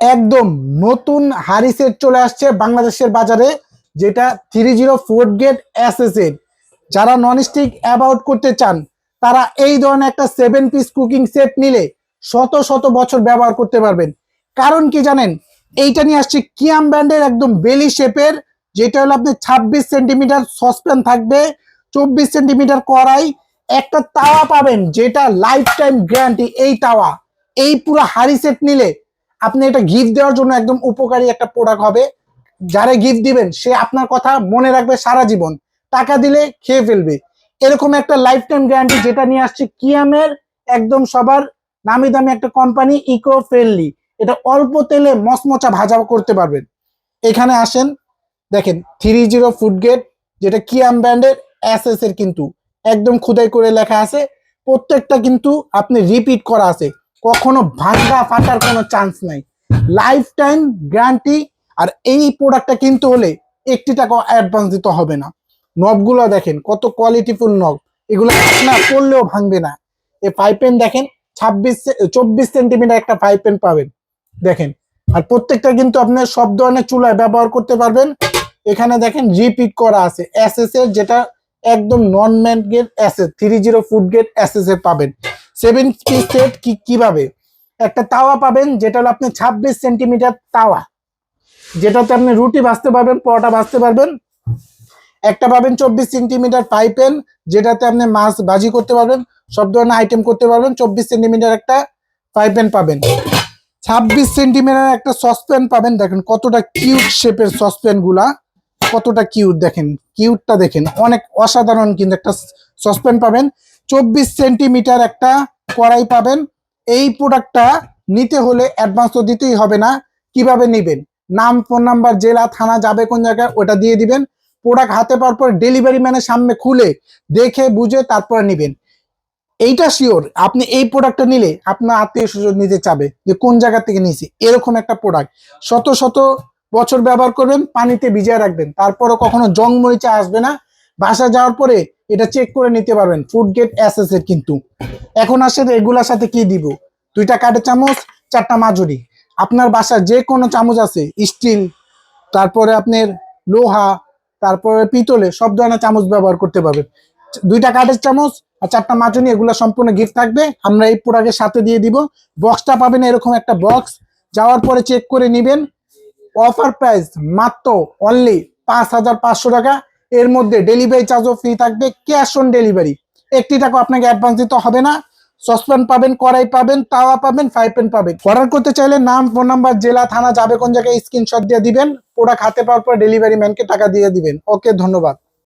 একদম নতুন হারি সেট চলে আসছে বাংলাদেশের বাজারে, যেটা থ্রি জিরো ফোর গেটের যারা ননস্টিক অ্যাবাউট করতে চান, তারা এই ধরনের একটা সেভেন পিস কুকিং সেট নিলে শত শত বছর ব্যবহার করতে পারবেন। কারণ কি জানেন? এইটা নিয়ে আসছে কিয়াম ব্র্যান্ডের একদম বেলি শেপের যেটা হলো আপনি ছাব্বিশ সেন্টিমিটার সসপ্যান থাকবে, চব্বিশ সেন্টিমিটার কড়াই, একটা তাওয়া পাবেন, যেটা লাইফ টাইম গ্যারান্টি এই তাওয়া। এই পুরো হাড়ি সেট নিলে আপনি এটা গিফট দেওয়ার জন্য একদম উপকারী একটা প্রোডাক্ট হবে। যারা গিফট দিবেন, সে আপনার কথা মনে রাখবে সারা জীবন। টাকা দিলে খেয়ে ফেলবে। এরকম একটা লাইফ টাইম গ্যারান্টি যেটা নিয়ে আসছে, কিয়ামের একদম সবার নামি দামি একটা কোম্পানি ইকো ফ্রেন্ডলি এটা অল্প তেলে মচমচা ভাজা করতে পারবেন। এখানে আসেন, দেখেন থ্রি জিরো ফুড গেট যেটা কিয়াম ব্র্যান্ডের এর কিন্তু। একদম খুদাই করে লেখা আছে। প্রত্যেকটা কিন্তু আপনি রিপিট করা আছে। কখনো ভাঙ্গা ফাটার কোনো চান্স নাই। লাইফ টাইম গ্যারান্টি আর এই প্রোডাক্টটা কিনতে হলে একটি টাকা অ্যাডভান্স দিতে হবে না। নবগুলো দেখেন, কত কোয়ালিটিফুল নব এগুলো না পড়লেও ভাঙবে না। এই ফাইভ পেন দেখেন, ছাব্বিশ চব্বিশ সেন্টিমিটার একটা ফাইভ পেন পাবেন। দেখেন, আর প্রত্যেকটা কিন্তু আপনার সব ধরনের চুলায় ব্যবহার করতে পারবেন। এখানে দেখেন রিপিট করা আছে। এস যেটা একদম নন man gate S three zero food গেটের পাবেন। সেভেন পিস সেট কি, কীভাবে? একটা তাওয়া পাবেন, যেটা হলো আপনি ছাব্বিশ সেন্টিমিটার তাওয়া। যেটাতে আপনি রুটি ভাজতে পারবেন, পরোটা ভাজতে পারবেন। একটা পাবেন চব্বিশ সেন্টিমিটার পাইপেন, যেটাতে আপনি মাছ ভাজি করতে পারবেন, সব ধরনের আইটেম করতে পারবেন, চব্বিশ সেন্টিমিটার একটা পাইপেন পাবেন। ছাব্বিশ সেন্টিমিটার একটা সসপ্যান পাবেন, দেখেন কতটা কিউট শেপের সসপ্যানগুলা, কতটা কিউট দেখেন কিউটটা দেখেন, অনেক অসাধারণ কিন্তু একটা সসপ্যান পাবেন। চব্বিশ সেন্টিমিটার একটা কড়াই পাবেন। এই প্রোডাক্টটা নিতে হলে অ্যাডভান্স তো দিতেই হবে না। কীভাবে নেবেন? নাম ফোন নাম্বার জেলা, থানা, যাবে কোন জায়গায়, ওটা দিয়ে দিবেন। প্রোডাক্ট হাতে পাওয়ার পর ডেলিভারি ম্যানের সামনে খুলে দেখে, বুঝে তারপরে নেবেন। এইটা শিওর আপনি এই প্রোডাক্টটা নিলে আপনার আত্মীয় স্বজন নিতে চাবে যে কোন জায়গা থেকে নিয়েছি। এরকম একটা প্রোডাক্ট শত শত বছর ব্যবহার করবেন, পানিতে ভিজিয়ে রাখবেন। তারপরে কখনো জং মরিচা আসবে না। বাসা যাওয়ার পরে এটা চেক করে নিতে পারবেন। ফুড গেট অ্যাসেস এর কিন্তু। এখন আসে এগুলার সাথে কি দিব? দুইটা কাঠের চামচ, চারটা মাজুরি। আপনার বাসার যে কোনো চামচ আছে স্টিল তারপরে আপনার লোহা, তারপরে পিতলে, সব ধরনের চামচ ব্যবহার করতে পারবেন। দুইটা কাঠের চামচ আর চারটা মাজুনি এগুলো সম্পূর্ণ গিফট থাকবে। আমরা এই প্রোডাক্টের সাথে দিয়ে দিব। বক্সটা পাবেন এরকম একটা বক্স যাওয়ার পরে চেক করে নেবেন। অফার প্রাইস মাত্র অনলি পাঁচ হাজার পাঁচশো টাকা। এর মধ্যে ডেলিভারি চার্জও ফ্রি থাকবে ক্যাশ অন ডেলিভারি একটি টাকা আপনাকে অ্যাডভান্স দিতে হবে না। সসপ্যান পাবেন কড়াই পাবেন, তাওয়া পাবেন ফ্রাই প্যান পাবেন। অর্ডার করতে চাইলে নাম ফোন নাম্বার জেলা, থানা, যাবে কোন জায়গায় স্ক্রিনশট দিয়ে দিবেন। প্রোডাক্ট হাতে পাওয়ার পর ডেলিভারি ম্যানকে টাকা দিয়ে দিবেন। ওকে ধন্যবাদ।